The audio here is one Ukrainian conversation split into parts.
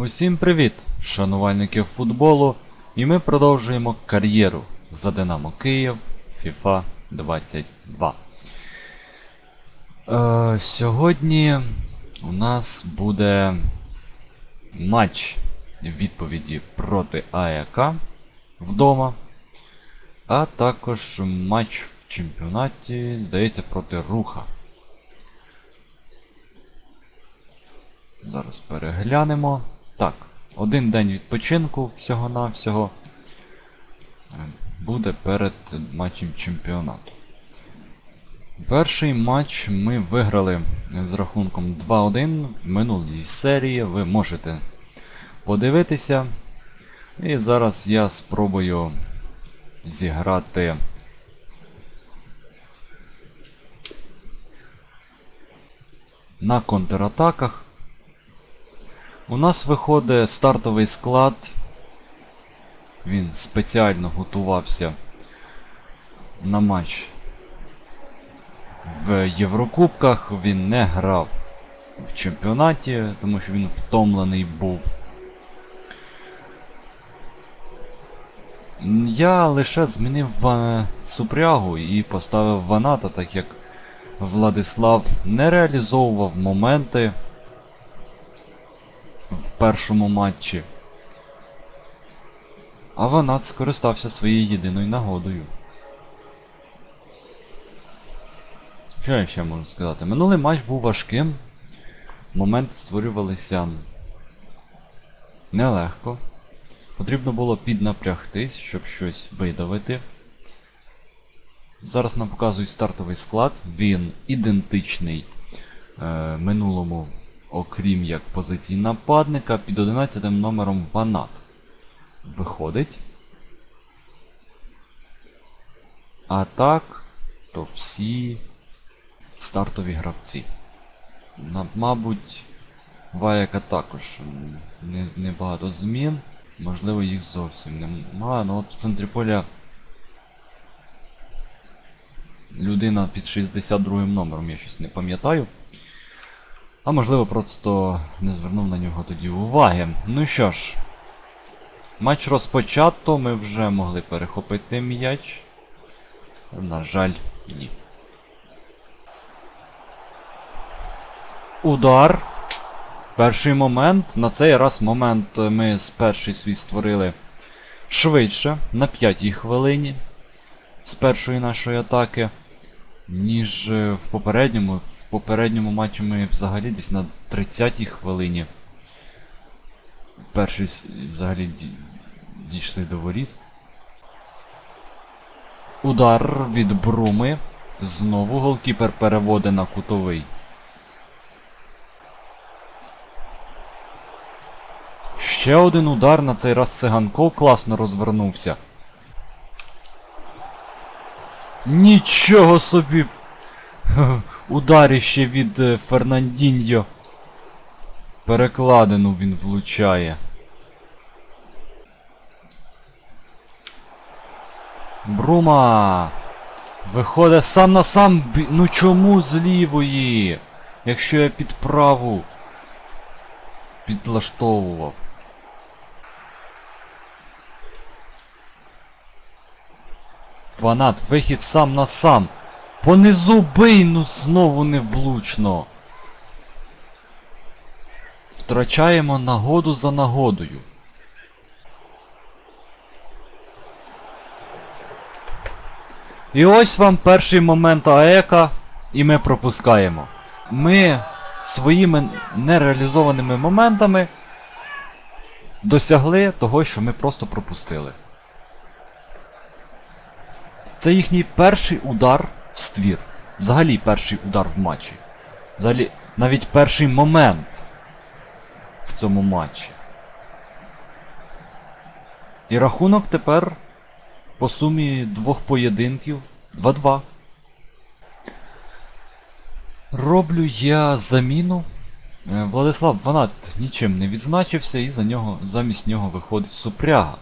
Усім привіт, шанувальники футболу, і ми продовжуємо кар'єру за Динамо Київ FIFA 22. Е, сьогодні у нас буде матч відповіді проти АЕК вдома, а також матч в чемпіонаті, здається, проти Руха. Зараз переглянемо. Так, один день відпочинку всього-навсього е, буде перед матчем чемпіонату. Перший матч ми виграли з рахунком 2-1 в минулій серії. Ви можете подивитися. І зараз я спробую зіграти. На контратаках. У нас виходить стартовий склад. Він спеціально готувався на матч в Єврокубках. Він не грав в чемпіонаті, тому що він втомлений був. Я лише змінив супрягу і поставив Ваната, так як Владислав не реалізовував моменти першому матчі. А Ванат скористався своєю єдиною нагодою. Що я ще можу сказати? Минулий матч був важким. Моменти створювалися нелегко. Потрібно було піднапрягтись, щоб щось видавити. Зараз нам показують стартовий склад. Він ідентичний е, минулому, окрім як позиції нападника, під 11 номером Ванат. Виходить. А так, то всі стартові гравці. Мабуть, Ваяка також м, не, небагато змін. Можливо, їх зовсім немає. Ну от в центрі поля людина під 62 номером, я щось не пам'ятаю. А можливо, просто не звернув на нього тоді уваги. Ну що ж, матч розпочато, ми вже могли перехопити м'яч. На жаль, ні. Удар. Перший момент. На цей раз момент ми з перший свій створили швидше, на п'ятій хвилині з першої нашої атаки, ніж в попередньому. Попередньому матчі ми взагалі десь на 30-й хвилині. Перший взагалі дійшли до воріт. Удар від Бруми. Знову голкіпер переводить на кутовий. Ще один удар, на цей раз циганков класно розвернувся. Нічого собі! Ударіще від е, Фернандіньо. Перекладину він влучає. Брума! Виходить сам на сам. Ну чому з лівої? Якщо я під праву підлаштовував. Ванат, вихід сам на сам. Понизу бий, ну знову невлучно. Втрачаємо нагоду за нагодою. І ось вам перший момент АЕКа, і ми пропускаємо. Ми своїми нереалізованими моментами досягли того, що ми просто пропустили. Це їхній перший удар ствір. Взагалі перший удар в матчі. Взагалі навіть перший момент в цьому матчі. І рахунок тепер по сумі двох поєдинків 2-2. Роблю я заміну. Е, Владислав Ванат нічим не відзначився і за нього, замість нього виходить Супряга.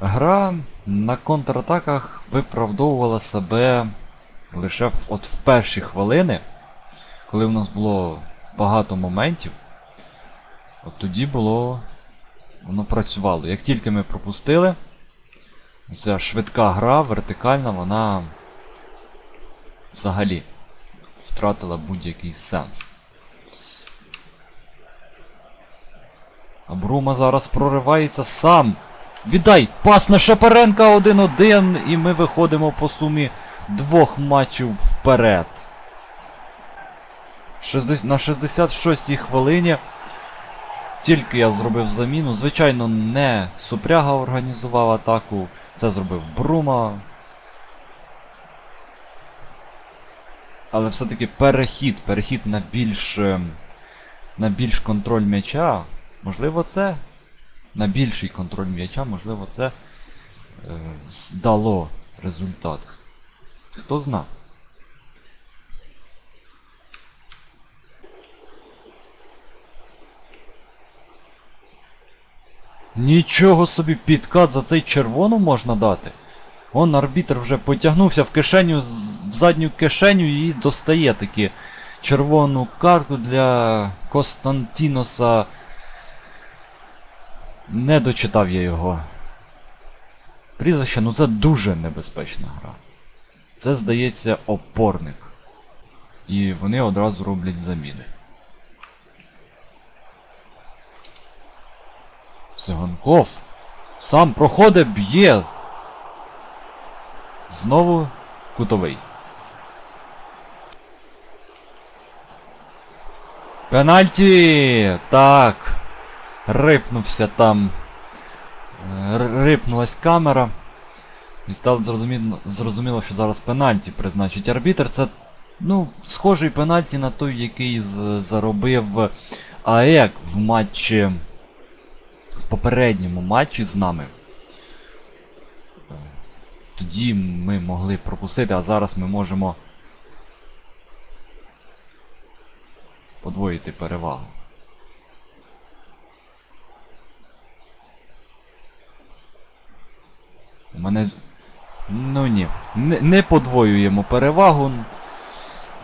Гра на контратаках виправдовувала себе лише в, от в перші хвилини, коли в нас було багато моментів. От тоді було. Воно працювало. Як тільки ми пропустили, ця швидка гра, вертикальна, вона взагалі втратила будь-який сенс. А Брума зараз проривається сам. Віддай! Пас на Шапаренка 1-1, і ми виходимо по сумі двох матчів вперед. На 66-й хвилині тільки я зробив заміну. Звичайно, не Супряга організував атаку. Це зробив Брума. Але все-таки перехід, перехід на більш. ем, на більш контроль м'яча. Можливо, це. На більший контроль м'яча, можливо, це е, с- дало результат. Хто зна. Нічого собі підкат за цей червону можна дати. Он арбітр вже потягнувся в кишеню, в задню кишеню і достає таки червону картку для Костантіноса. Не дочитав я його. Прізвище, ну це дуже небезпечна гра. Це, здається, опорник. І вони одразу роблять заміни. Сиганков. Сам проходить, б'є. Знову кутовий. Пенальті! Так. Рипнувся там. Е, Рипнулась камера. І стало зрозуміло, зрозуміло, що зараз пенальті призначить арбітр. Це, ну, схожий пенальті на той, який заробив АЕК в матчі. В попередньому матчі з нами. Тоді ми могли пропустити, а зараз ми можемо подвоїти перевагу. У мене. Ну ні. Не, не подвоюємо перевагу.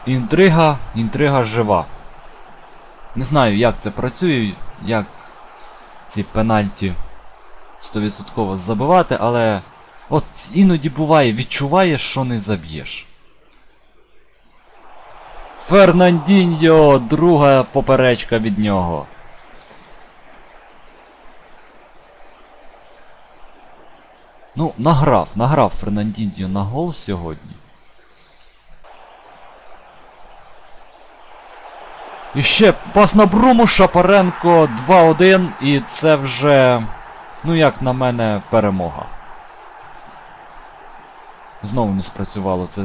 Інтрига, інтрига жива. Не знаю, як це працює, як ці пенальті 100% забивати, але от іноді буває, відчуваєш, що не заб'єш. Фернандіньо, друга поперечка від нього. Ну, награв, награв Фернандіньо на гол сьогодні. І ще пас на Бруму, Шапаренко 2-1, і це вже, ну як на мене, перемога. Знову не спрацювало це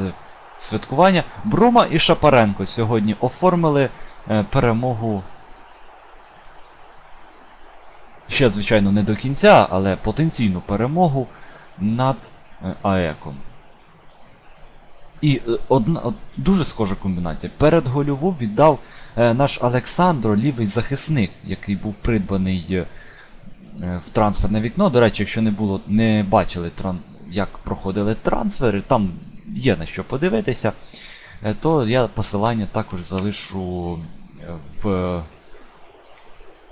святкування. Брума і Шапаренко сьогодні оформили е, перемогу. Ще, звичайно, не до кінця, але потенційну перемогу над е, АЕКом. І е, одна дуже схожа комбінація. Перед гольову віддав е, наш Олександро, лівий захисник, який був придбаний в трансферне вікно. До речі, якщо не було, не бачили, як проходили трансфери, там є на що подивитися, то я посилання також залишу в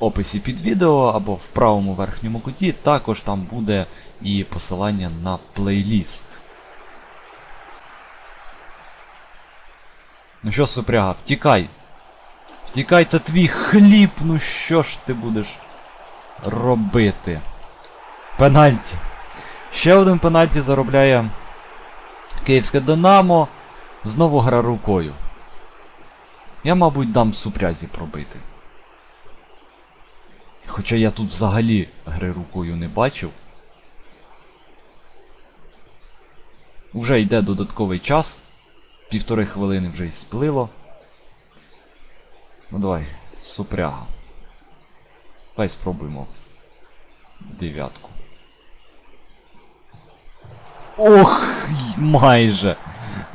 описі під відео або в правому верхньому куті. Також там буде і посилання на плейліст. Ну що, супряга, втікай. Втікай, це твій хліб, ну що ж ти будеш робити? Пенальті. Ще один пенальті заробляє Київське Динамо. Знову гра рукою. Я, мабуть, дам супрязі пробити. Хоча я тут взагалі гри рукою не бачив. Уже йде додатковий час. Півтори хвилини вже й сплило. Ну давай, супряга. Давай спробуємо в дев'ятку. Ох, майже.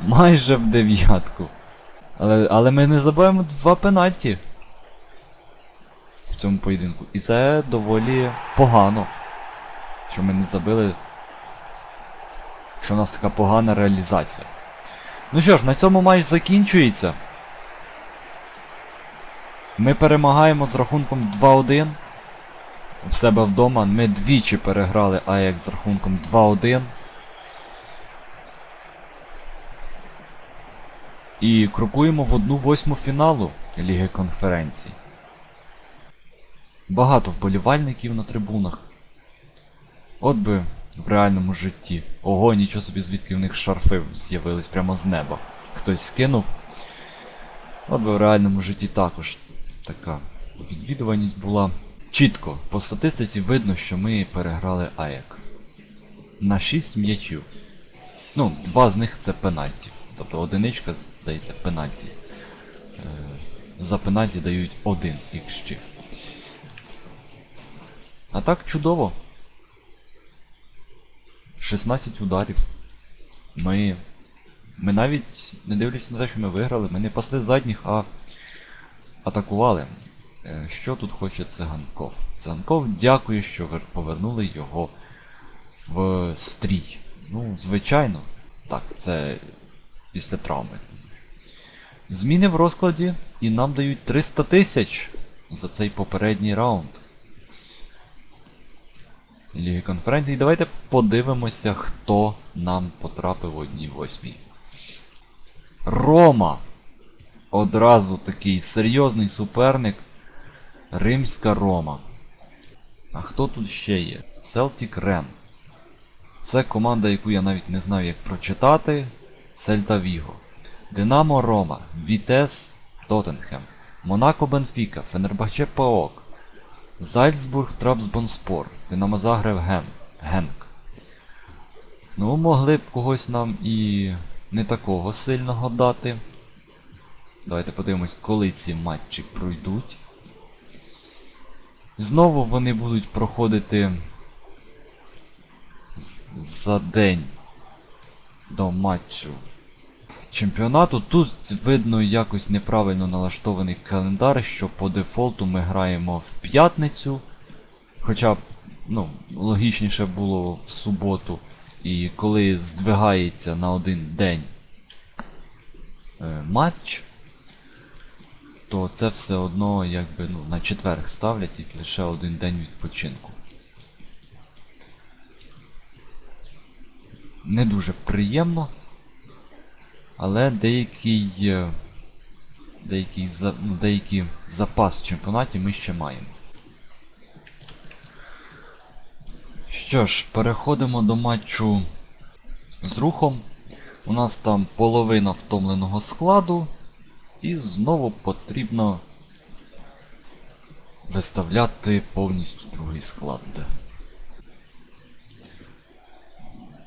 Майже в дев'ятку. Але, але ми не забуваємо два пенальті цьому поєдинку. І це доволі погано. Що ми не забили. Що у нас така погана реалізація. Ну що ж, на цьому матч закінчується. Ми перемагаємо з рахунком 2-1. в себе вдома. Ми двічі переграли Аякс з рахунком 2-1. І крокуємо в одну восьму фіналу Ліги конференцій. Багато вболівальників на трибунах. От би в реальному житті. Ого, нічого собі, звідки в них шарфи з'явились прямо з неба. Хтось скинув. От би в реальному житті також така відвідуваність була. Чітко, по статистиці видно, що ми переграли Аяк. На 6 м'ячів. Ну, два з них це пенальті. Тобто одиничка, здається, пенальті. Е, за пенальті дають 1 XG. А так чудово. 16 ударів. Ми. Ми навіть, не дивлячись на те, що ми виграли, ми не пасли задніх, а атакували. Е, Що тут хоче циганков? Циганков дякує, що повернули його в стрій. Ну, звичайно. Так, це після травми. Зміни в розкладі і нам дають 300 тисяч за цей попередній раунд. Ліги конференцій. Давайте подивимося, хто нам потрапив у одній восьмій. Рома! Одразу такий серйозний суперник. Римська Рома. А хто тут ще є? Celtic Рен. Це команда, яку я навіть не знаю, як прочитати. Сельта Віго. Динамо Рома, Вітес Тоттенхем, Монако Бенфіка, Фенербахче Паок, Зальцбург Трабзбонспор, Динамо Загреб Ген, Генк. Ну, могли б когось нам і не такого сильного дати. Давайте подивимось, коли ці матчі пройдуть. Знову вони будуть проходити за день до матчу чемпіонату. Тут видно якось неправильно налаштований календар, що по дефолту ми граємо в п'ятницю. Хоча ну, логічніше було в суботу. І коли здвигається на один день е, матч, то це все одно якби ну, на четверг ставлять і лише один день відпочинку. Не дуже приємно. Але деякий, е, деякий, ну, деякий запас в чемпіонаті ми ще маємо. Що ж, переходимо до матчу з рухом. У нас там половина втомленого складу. І знову потрібно виставляти повністю другий склад.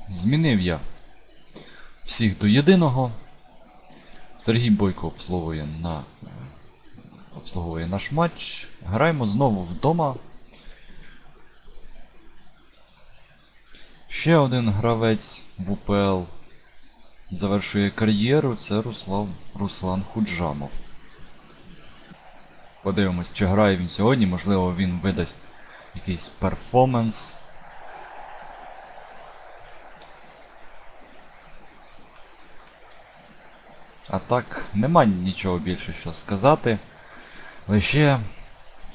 Змінив я всіх до єдиного. Сергій Бойко обслуговує на обслуговує наш матч. Граємо знову вдома. Ще один гравець в УПЛ завершує кар'єру. Це Руслан, Руслан Худжамов. Подивимось, чи грає він сьогодні, можливо він видасть якийсь перформанс. А так, нема нічого більше що сказати. Лише,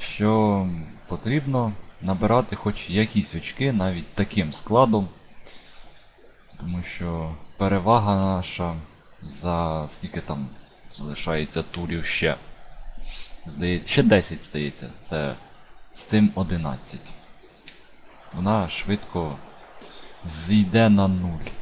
що потрібно набирати хоч якісь очки навіть таким складом. Тому що перевага наша за скільки там залишається турів ще. Здає... Ще 10 здається. Це з цим 11. Вона швидко зійде на нуль.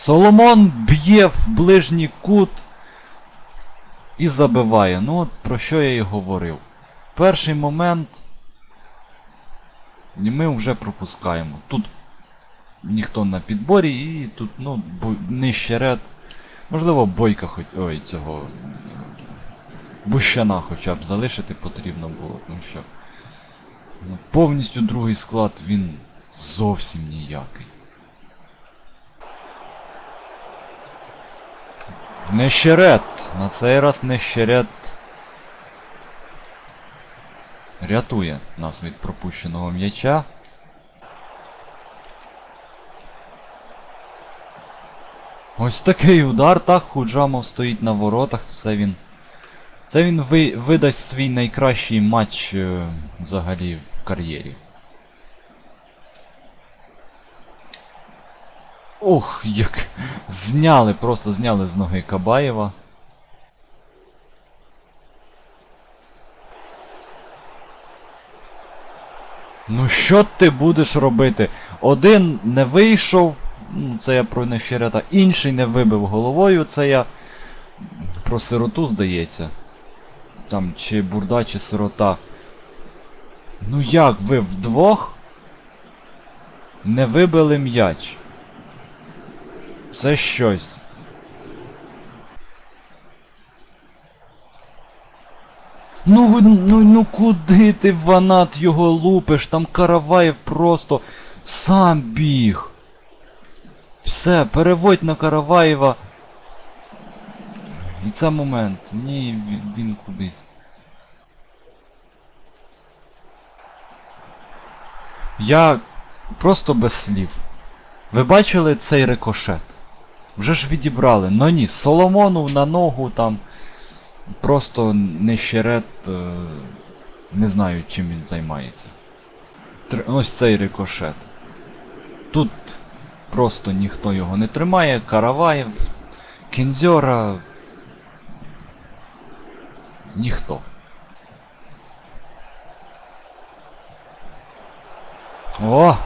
Соломон б'є в ближній кут і забиває. Ну от про що я і говорив. Перший момент. Ми вже пропускаємо. Тут ніхто на підборі і тут, ну, нижче ряд. Можливо, бойка хоч. Ой, цього. Бущана хоча б залишити потрібно було, тому що. Ну, повністю другий склад він зовсім ніякий. Нещерет. На цей раз нещерет рятує нас від пропущеного м'яча. Ось такий удар, так, Худжамов стоїть на воротах, це він. Це він ви, видасть свій найкращий матч е, взагалі в кар'єрі. Ох, як зняли, просто зняли з ноги Кабаєва. Ну що ти будеш робити? Один не вийшов, ну це я про нещерята, інший не вибив головою, це я про сироту здається. Там чи бурда, чи сирота. Ну як ви вдвох не вибили м'яч? Це щось. Ну, ну, ну куди ти ванат його лупиш? Там Караваєв просто сам біг. Все, переводь на Караваєва. І це момент. Ні, він, він кудись. Я просто без слів. Ви бачили цей рикошет? Вже ж відібрали. Ну ні, Соломону на ногу там. Просто нещерет. Е, не знаю, чим він займається. Тр... Ось цей рикошет. Тут просто ніхто його не тримає. Караваєв, Кінзьора. Ніхто. О!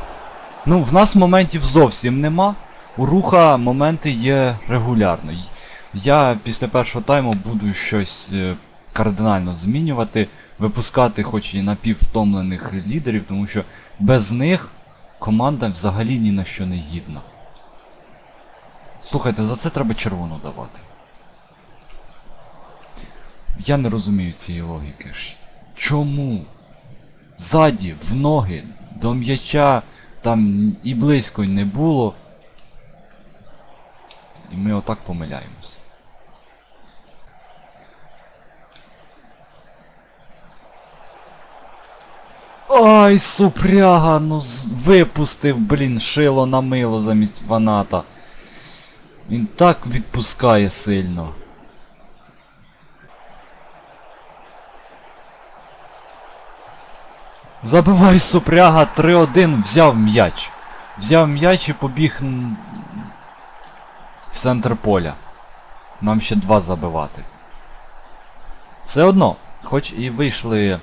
Ну, в нас моментів зовсім нема. У руха моменти є регулярно. Я після першого тайму буду щось е, кардинально змінювати, випускати хоч і напіввтомлених лідерів, тому що без них команда взагалі ні на що не гідна. Слухайте, за це треба червону давати. Я не розумію цієї логіки. Чому? Ззаді, в ноги, до м'яча там і близько не було. І ми отак помиляємось. Ай, супряга, ну випустив, блін, шило на мило замість фаната. Він так відпускає сильно. Забивай супряга 3-1, взяв м'яч. Взяв м'яч і побіг в центр поля. Нам ще два забивати. Все одно, хоч і вийшли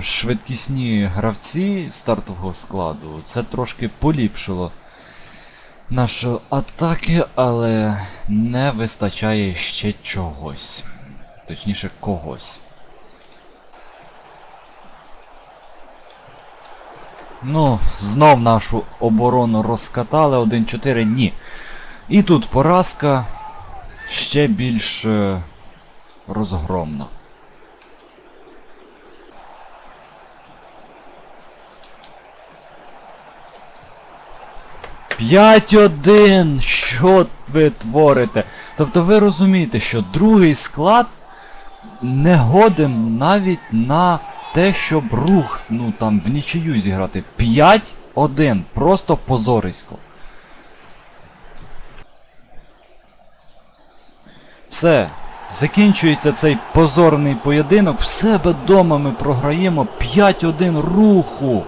швидкісні гравці стартового складу, це трошки поліпшило наші атаки, але не вистачає ще чогось. Точніше, когось. Ну, знов нашу оборону розкатали 1-4, ні. І тут поразка ще більш е, розгромна. П'ять один! Що ви творите? Тобто ви розумієте, що другий склад не годен навіть на те, щоб рух, ну там в нічию зіграти. 5-1. Просто позорисько. Все. Закінчується цей позорний поєдинок. В себе вдома ми програємо 5-1 руху.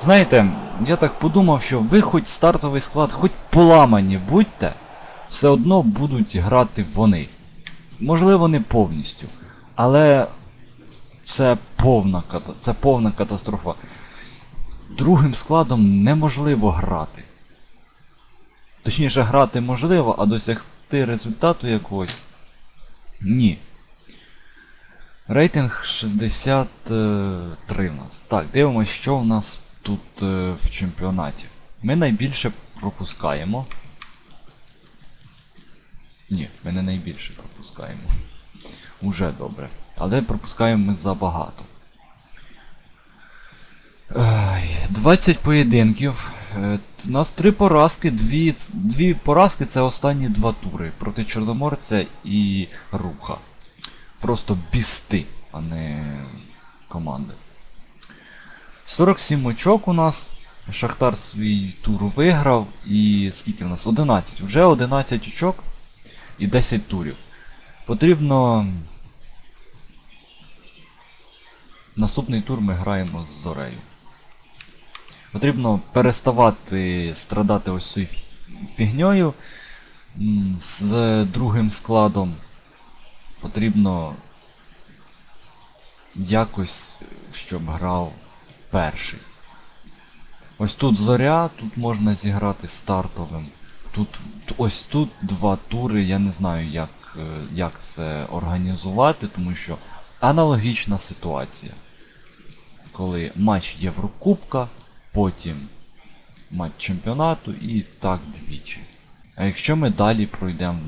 Знаєте, я так подумав, що ви хоч стартовий склад, хоч поламані будьте, все одно будуть грати вони. Можливо, не повністю. Але це повна, це повна катастрофа. Другим складом неможливо грати. Точніше, грати можливо, а досягти результату якогось. Ні. Рейтинг 63 у нас. Так, дивимося, що у нас тут е, в чемпіонаті. Ми найбільше пропускаємо. Ні, ми не найбільше пропускаємо. Уже добре. Але пропускаємо ми забагато. 20 поєдинків. Е, У нас три поразки, дві, дві поразки це останні два тури проти Чорноморця і Руха. Просто бісти, а не команди. 47 очок у нас. Шахтар свій тур виграв і скільки в нас? 11. Вже 11 очок і 10 турів. Потрібно. Наступний тур ми граємо з Зорею. Потрібно переставати страдати ось цією фігньою з другим складом. Потрібно якось, щоб грав перший. Ось тут зоря, тут можна зіграти стартовим. Тут ось тут два тури, я не знаю, як, е, як це організувати, тому що аналогічна ситуація. Коли матч Єврокубка, потім матч чемпіонату і так двічі. А якщо ми далі пройдемо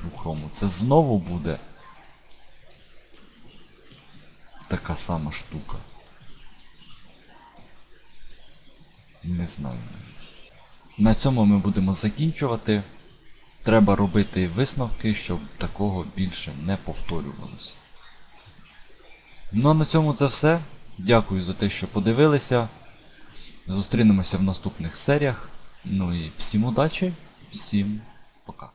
двохрому, це знову буде така сама штука. Не знаю навіть. На цьому ми будемо закінчувати. Треба робити висновки, щоб такого більше не повторювалося. Ну а на цьому це все. Дякую за те, що подивилися. Зустрінемося в наступних серіях. Ну і всім удачі, всім пока.